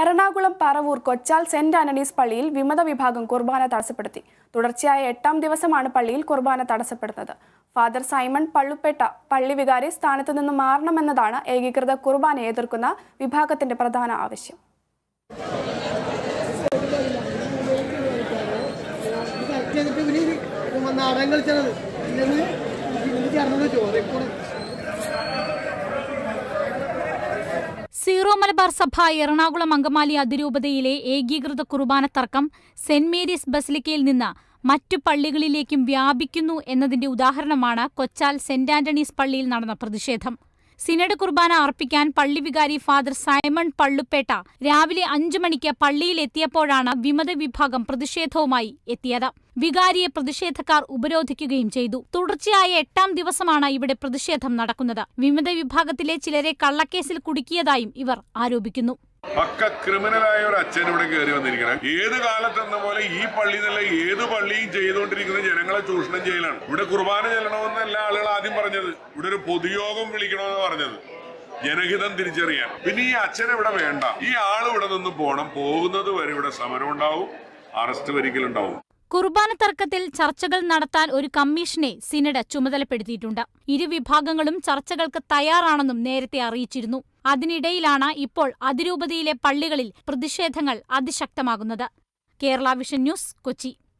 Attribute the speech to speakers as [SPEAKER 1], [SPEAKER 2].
[SPEAKER 1] Ernakulam Paravur കൊച്ചാൽ saint Antony's പള്ളിയിൽ വിമത വിഭാഗം കുർബാന തടസ്സപ്പെടുത്തി. തുടർച്ചയായ എട്ടാം ദിവസമാണ് പള്ളിയിൽ കുർബാന തടസ്സപ്പെടുന്നത്. ഫാദർ സൈമൺ പള്ളുപ്പേട്ട പള്ളി വികാരി സ്ഥാനത്തു നിന്ന് മാറണമെന്നതാണ് ഏകീകൃത കുർബാന എതിർക്കുന്ന വിഭാഗത്തിന്റെ പ്രധാന ആവശ്യം.
[SPEAKER 2] ഇല്ലെന്ന്
[SPEAKER 3] സീറോ മലബാർ സഭ എറണാകുളം അങ്കമാലി അതിരൂപതയിലെ ഏകീകൃത കുർബാന തർക്കം സെന്റ് മേരീസ് ബസിലിക്കയിൽ നിന്ന് മറ്റു പള്ളികളിലേക്കും വ്യാപിക്കുന്നു എന്നതിന്റെ ഉദാഹരണമാണ് കൊച്ചാൽ സെന്റ് ആന്റണീസ് പള്ളിയിൽ നടന്ന പ്രതിഷേധം. സിനഡ് കുർബാന അർപ്പിക്കാൻ പള്ളി വികാരി ഫാദർ സൈമൺ പള്ളുപ്പേട്ട രാവിലെ അഞ്ചു മണിക്ക് പള്ളിയിൽ എത്തിയപ്പോഴാണ് വിമത വിഭാഗം പ്രതിഷേധവുമായി എത്തിയത്. വികാരിയെ പ്രതിഷേധക്കാർ ഉപരോധിക്കുകയും ചെയ്തു. തുടർച്ചയായ എട്ടാം ദിവസമാണ് ഇവിടെ പ്രതിഷേധം നടക്കുന്നത്. വിമത വിഭാഗത്തിലെ ചിലരെ കള്ളക്കേസിൽ കുടുക്കിയതായും ഇവർ ആരോപിക്കുന്നു.
[SPEAKER 4] പക്ക ക്രിമിനലായ ഒരു അച്ഛൻ ഇവിടെ കയറി വന്നിരിക്കണം. ഏത് കാലത്തെന്ന പോലെ ഈ പള്ളി എന്നല്ല ഏത് പള്ളിയും ചെയ്തുകൊണ്ടിരിക്കുന്ന ജനങ്ങളെ ചൂഷണം ചെയ്യലാണ്. ഇവിടെ കുർബാന ചെല്ലണമെന്നല്ല പറഞ്ഞത്. ഇവിടെ ഒരു പൊതുയോഗം വിളിക്കണമെന്ന് പറഞ്ഞത്. ജനഹിതം തിരിച്ചറിയാൻ. പിന്നെ ഈ അച്ഛൻ ഇവിടെ വേണ്ട. ഈ ആൾ ഇവിടെ നിന്ന് പോണം. പോകുന്നത് വരെ ഇവിടെ സമരം ഉണ്ടാവും. അറസ്റ്റ് വരിക്കലുണ്ടാവും
[SPEAKER 3] കുർബാന തർക്കത്തിൽ ചർച്ചകൾ നടത്താൻ ഒരു കമ്മീഷനെ സിനഡ് ചുമതലപ്പെടുത്തിയിട്ടുണ്ട്. ഇരുവിഭാഗങ്ങളും ചർച്ചകൾക്ക് തയ്യാറാണെന്നും നേരത്തെ അറിയിച്ചിരുന്നു. അതിനിടയിലാണ് ഇപ്പോൾ അതിരൂപതയിലെ പള്ളികളിൽ പ്രതിഷേധങ്ങൾ അതിശക്തമാകുന്നത്. Kerala Vision News Kochi.